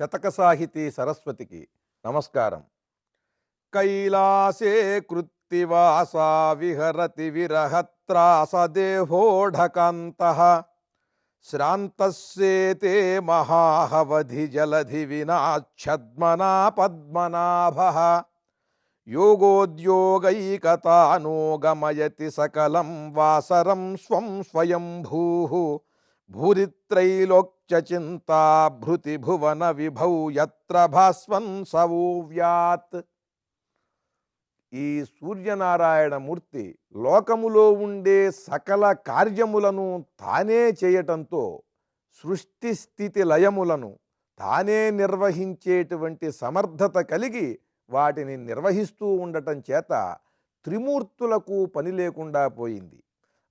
శతక సాహితీ సరస్వతికి నమస్కారం కైలాసే కృత్తివాసా విహరతి విరహత్రాసదేహోఢకాంత శ్రాంతస్యేతే మహాహవధి జలధి వినాఛద్మనా పద్మనాభ యోగోద్యోగైకతానోగమయతి సకలం వాసరం స్వం స్వయంభూ భూరిత్రైలోక్యచింతా భృతి భువన విభౌ యత్ర భాస్వన్ సవోవ్యాత్ ఈ సూర్యనారాయణ మూర్తి లోకములో ఉండే సకల కార్యములను తానే చేయటంతో సృష్టి స్థితి లయములను తానే నిర్వహించేటువంటి సమర్థత కలిగి వాటిని నిర్వహిస్తూ ఉండటం చేత త్రిమూర్తులకు పని లేకుండా పోయింది.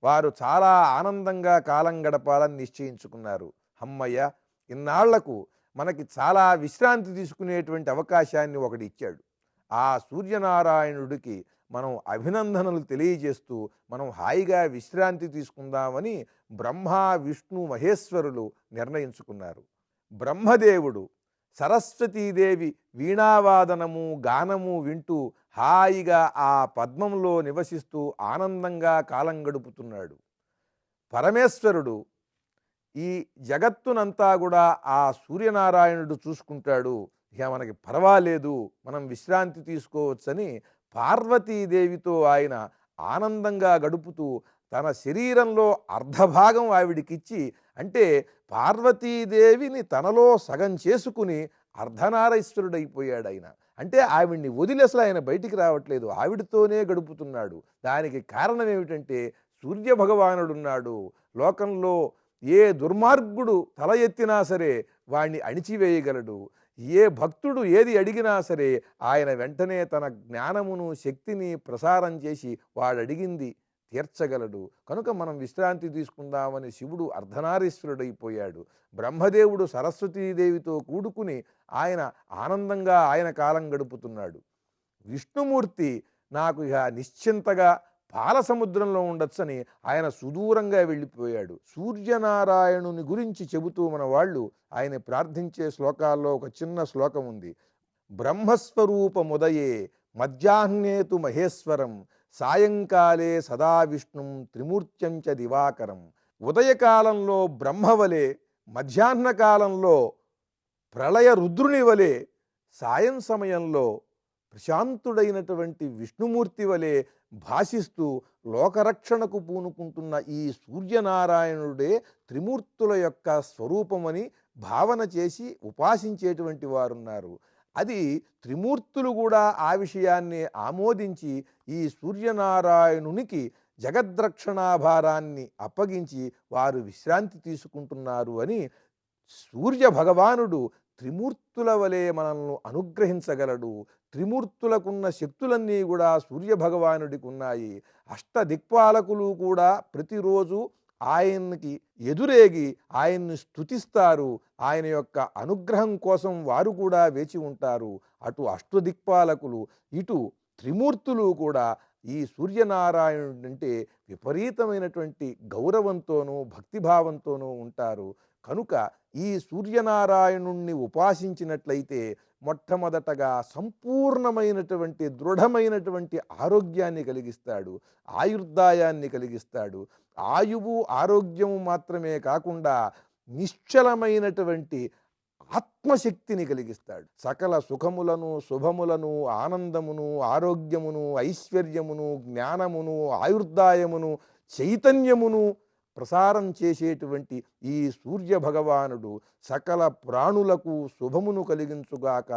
వారు చాలా ఆనందంగా కాలం గడపాలని నిశ్చయించుకున్నారు. అమ్మయ్య ఇన్నాళ్ళకు మనకి చాలా విశ్రాంతి తీసుకునేటువంటి అవకాశాన్ని ఒకటి ఇచ్చాడు ఆ సూర్యనారాయణుడికి మనం అభినందనలు తెలియజేస్తూ మనం హాయిగా విశ్రాంతి తీసుకుందామని బ్రహ్మ విష్ణు మహేశ్వరులు నిర్ణయించుకున్నారు. బ్రహ్మదేవుడు సరస్వతీదేవి వీణావాదనము గానము వింటూ హాయిగా ఆ పద్మంలో నివసిస్తూ ఆనందంగా కాలం గడుపుతున్నాడు. పరమేశ్వరుడు ఈ జగత్తునంతా కూడా ఆ సూర్యనారాయణుడు చూసుకుంటాడు. ఇక మనకి పర్వాలేదు మనం విశ్రాంతి తీసుకోవచ్చని పార్వతీదేవితో ఆయన ఆనందంగా గడుపుతూ తన శరీరంలో అర్ధభాగం ఆవిడికిచ్చి అంటే పార్వతీదేవిని తనలో సగం చేసుకుని అర్ధనారీశ్వరుడైపోయాడు ఆయన అంటే ఆవిడ్ని వదిలి అసలు ఆయన బయటికి రావట్లేదు ఆవిడతోనే గడుపుతున్నాడు. దానికి కారణం ఏమిటంటే సూర్య భగవానుడున్నాడు లోకంలో ఏ దుర్మార్గుడు తల ఎత్తినా సరే వాణ్ణి అణిచివేయగలడు. ఏ భక్తుడు ఏది అడిగినా సరే ఆయన వెంటనే తన జ్ఞానమును శక్తిని ప్రసారం చేసి వాడు అడిగింది తీర్చగలడు. కనుక మనం విశ్రాంతి తీసుకుందామని శివుడు అర్ధనారీశ్వరుడైపోయాడు. బ్రహ్మదేవుడు సరస్వతీదేవితో కూడుకుని ఆయన ఆనందంగా ఆయన కాలం గడుపుతున్నాడు. విష్ణుమూర్తి నాకు ఇక నిశ్చింతగా పాల సముద్రంలో ఉండొచ్చని ఆయన సుదూరంగా వెళ్ళిపోయాడు. సూర్యనారాయణుని గురించి చెబుతూ మన వాళ్ళు ఆయన ప్రార్థించే శ్లోకాల్లో ఒక చిన్న శ్లోకం ఉంది బ్రహ్మస్వరూపముదయే మధ్యాహ్నేతు మహేశ్వరం సాయంకాలే సదా విష్ణుం త్రిమూర్త్యం దివాకరం. ఉదయకాలంలో బ్రహ్మవలే మధ్యాహ్న కాలంలో ప్రళయ రుద్రుని వలె సాయం సమయంలో ప్రశాంతుడైనటువంటి విష్ణుమూర్తి వలె భాషిస్తూ లోకరక్షణకు పూనుకుంటున్న ఈ సూర్యనారాయణుడే త్రిమూర్తుల యొక్క స్వరూపమని భావన చేసి ఉపాసించేటువంటి వారున్నారు. అది త్రిమూర్తులు కూడా ఆ విషయాన్ని ఆమోదించి ఈ సూర్యనారాయణునికి జగద్రక్షణాభారాన్ని అప్పగించి వారు విశ్రాంతి తీసుకుంటున్నారు అని సూర్య భగవానుడు త్రిమూర్తుల వలె మనల్ని అనుగ్రహించగలడు. త్రిమూర్తులకున్న శక్తులన్నీ కూడా సూర్యభగవానుడికి ఉన్నాయి. అష్ట దిక్పాలకులు కూడా ప్రతిరోజు ఆయనకి ఎదురేగి ఆయన్ని స్తుతిస్తారు. ఆయన యొక్క అనుగ్రహం కోసం వారు కూడా వేచి ఉంటారు. అటు అష్టదిక్పాలకులు ఇటు త్రిమూర్తులు కూడా ఈ సూర్యనారాయణుడు అంటే విపరీతమైనటువంటి గౌరవంతోనూ భక్తిభావంతోనూ ఉంటారు. కనుక ఈ సూర్యనారాయణుణ్ణి ఉపాసించినట్లయితే మొట్టమొదటగా సంపూర్ణమైనటువంటి దృఢమైనటువంటి ఆరోగ్యాన్ని కలిగిస్తాడు ఆయుర్దాయాన్ని కలిగిస్తాడు. ఆయువు ఆరోగ్యము మాత్రమే కాకుండా నిశ్చలమైనటువంటి ఆత్మశక్తిని కలిగిస్తాడు. సకల సుఖములను శుభములను ఆనందమును ఆరోగ్యమును ఐశ్వర్యమును జ్ఞానమును ఆయుర్దాయమును చైతన్యమును ప్రసారం చేసేటువంటి ఈ సూర్య భగవానుడు సకల ప్రాణులకు శుభమును కలిగించుగాక.